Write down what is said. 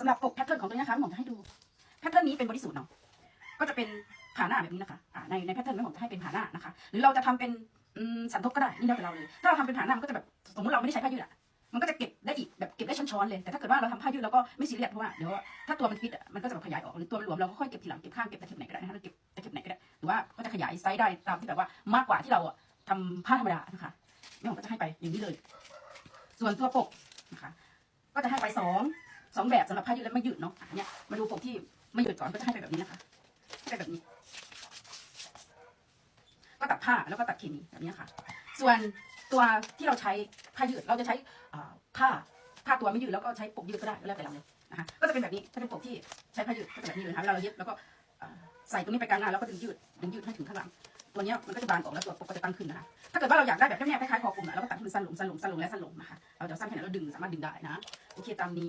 สำหรับปกแพทเทิร์นของตัวนี้นะคะหมอจะให้ดูแพทเทิร์นนี้เป็นบริสุทธิ์เนาะก็จะเป็นผ่าหน้าแบบนี้นะคะอ่าในในแพทเทิร์นไม่หมอจะให้เป็นผ่าหน้านะคะ หรือเราจะทำเป็นสันทบก็ได้นี่แล้วแต่เราเลย ถ้าเราทำเป็นผ่าหน้ามันก็จะแบบสมมติเราไม่ได้ใช้ผ้ายืดอะมันก็จะเก็บได้อีกแบบเก็บได้ช้อนๆเลย แต่ถ้าเกิดว่าเราทำผ้ายืดเราก็ไม่ซีเรียสเพราะว่าเดี๋ยวถ้าตัวมันฟิตอะมันก็จะแบบขยายออกหรือตัวมันหลวมเราก็ค่อยเก็บทีหลังเก็บข้างเก็บตะเข็บไหนก็ได้นะคะเราเก็บตะเข็บไหนก็ได้หรือว่าก็จะขยายไซส์ได้ตามที่แบบว่ามากกว่าที่เราอะทำผ้าธรรมดานะคะแม่ผมก็จะให้ไปอย่างนี้เลย ส่วนตัวปกนะคะ ก็จะให้ไปสอง สองแบบสำหรับผ้ายืดและไม่ยืดเนาะอันเนี่ยมาดูปกที่ไม่ยืดก่อนก็จะให้ไปแบบนี้นะคะให้ไปแบบนี้ ก็ตัดผ้าแล้วก็ตัดเคมีแบบนี้ค่ะ ส่วนตัวที่เราใช้ผ้ายืดเราจะใช้ผ้าผ้าตัวไม่ยืดแล้วก็ใช้ปกยืดก็ได้ก็แล้วแต่เราเลยนะคะก็จะเป็นแบบนี้ถ้าเป็นปกที่ใช้ผ้ายืดก็จะแบบนี้เลยนะคะเวลาเราเย็บแล้วก็ใส่ตรงนี้ไปกลางหน้าแล้วก็ดึงยืดดึงยืดให้ถึงข้างหลังตัวเนี้ยมันก็จะบานออกแล้วตัวปกก็จะตั้งขึ้นนะคะ ถ้าเกิดว่าเราอยากได้แบบแนบๆคล้ายๆคอกลุ่มอะเราก็ตัดให้มันสั้นลงสั้นลงสั้นลงและสั้นลงนะคะ เราจะสั้นแค่ไหนเราดึงสามารถดึงได้นะ โอเคตามนี้